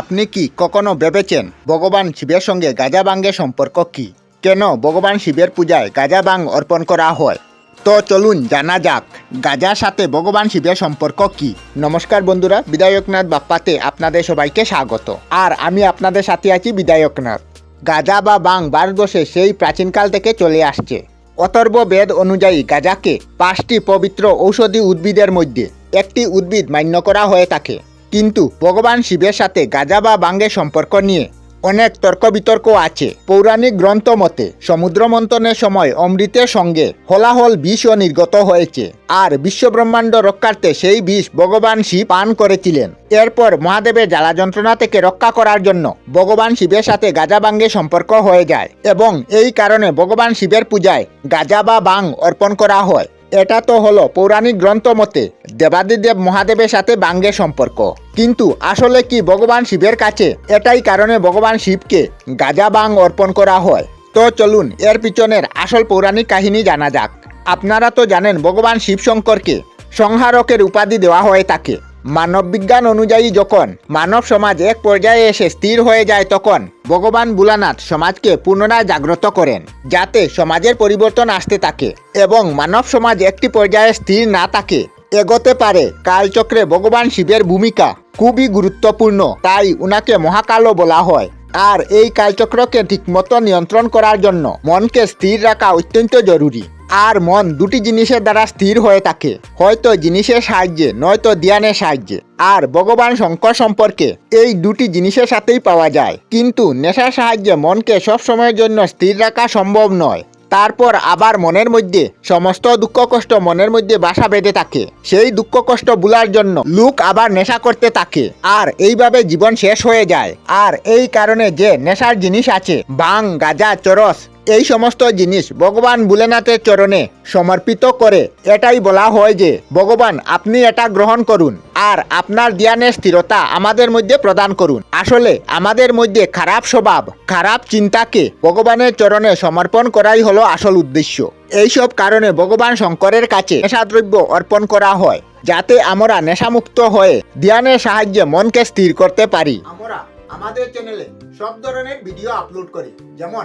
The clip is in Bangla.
আপনি কি কখনো ভেবেছেন ভগবান শিবের সঙ্গে গাজা বাঙ্গের সম্পর্ক কি? কেন ভগবান শিবের পূজায় গাজা বাং অর্পণ করা হয়? তো চলুন জানা যাক, গাজার সাথে ভগবান শিবের সম্পর্ক কি? নমস্কার বন্ধুরা, বিধায়কনাথ বাপ্পাতে আপনাদের সবাইকে স্বাগত। আর আমি আপনাদের সাথে আছি বিধায়কনাথ। গাজা বা বাং ভারতবর্ষে সেই প্রাচীনকাল থেকে চলে আসছে। অতর্ব বেদ অনুযায়ী গাজাকে পাঁচটি পবিত্র ঔষধি উদ্ভিদের মধ্যে একটি উদ্ভিদ মান্য করা হয়ে থাকে। কিন্তু ভগবান শিবের সাথে গাজা বা বাঙ্গের সম্পর্ক নিয়ে অনেক তর্ক বিতর্ক আছে। পৌরাণিক গ্রন্থ মতে সমুদ্র মন্থনের সময় অমৃতের সঙ্গে হলাহল বিষও নির্গত হয়েছে। আর বিশ্বব্রহ্মাণ্ড রক্ষার্থে সেই বিষ ভগবান শিব পান করেছিলেন। এরপর মহাদেবের জ্বালা যন্ত্রণা থেকে রক্ষা করার জন্য ভগবান শিবের সাথে গাজা বাঙ্গের সম্পর্ক হয়ে যায় এবং এই কারণে ভগবান শিবের পূজায় গাজা বা বাং অর্পণ করা হয়। এটা তো হলো পৌরাণিক গ্রন্থ মতে দেবাদিদেব মহাদেবের সাথে বাঙ্গের সম্পর্ক। কিন্তু আসলে কি ভগবান শিবের কাছে এটাই কারণে ভগবান শিবকে গাজা বাং অর্পণ করা হয়? তো চলুন, এর পিছনের আসল পৌরাণিক কাহিনী জানা যাক। আপনারা তো জানেন ভগবান শিব শঙ্করকে সংহারকের উপাধি দেওয়া হয় থাকে। মানব বিজ্ঞান অনুযায়ী যখন মানব সমাজ এক পর্যায়ে এসে স্থির হয়ে যায় তখন ভগবান বুলানাথ সমাজকে পুনরায় জাগ্রত করেন, যাতে সমাজের পরিবর্তন আসতে থাকে এবং মানব সমাজ একটি পর্যায়ে স্থির না থাকে। এগোতে পারে কালচক্রে ভগবান শিবের ভূমিকা খুবই গুরুত্বপূর্ণ, তাই উনাকে মহাকালও বলা হয়। আর এই কালচক্রকে ঠিকমতো নিয়ন্ত্রণ করার জন্য মনকে স্থির রাখা অত্যন্ত জরুরি। আর মন দুটি জিনিসের দ্বারা স্থির হয়ে থাকে। হয়তো জিনিসের সাহায্যে, নয়তো ধ্যানের সাহায্যে। আর ভগবান শঙ্কর সম্পর্কে এই দুটি জিনিসের সাথেই পাওয়া যায়। কিন্তু নেশার সাহায্যে মনকে সব সময়ের জন্য স্থির রাখা সম্ভব নয়। তারপর আবার মনের মধ্যে সমস্ত দুঃখ কষ্ট মনের মধ্যে বাসা বেঁধে থাকে। সেই দুঃখ কষ্ট ভুলার জন্য লোক আবার নেশা করতে থাকে। আর এইভাবে জীবন শেষ হয়ে যায়। আর এই কারণে যে নেশার জিনিস আছে, বাং, গাজা, চরস এই সমস্ত জিনিস ভগবান ভোলেনাথের চরণে সমর্পিত করে। এটাই বলা হয় যে, ভগবান, আপনি এটা গ্রহণ করুন আর আপনার ধ্যানের স্থিরতা আমাদের মধ্যে প্রদান করুন। আসলে আমাদের মধ্যে খারাপ স্বভাব, খারাপ চিন্তাকে ভগবানের চরণে সমর্পণ করাই হলো আসল উদ্দেশ্য। এইসব কারণে ভগবান শঙ্করের কাছে নেশাদ্রব্য অর্পণ করা হয়, যাতে আমরা নেশামুক্ত হয়ে ধ্যানের সাহায্যে মনকে স্থির করতে পারি। আমরা আমাদের চ্যানেলে সব ধরনের ভিডিও আপলোড করি। যেমন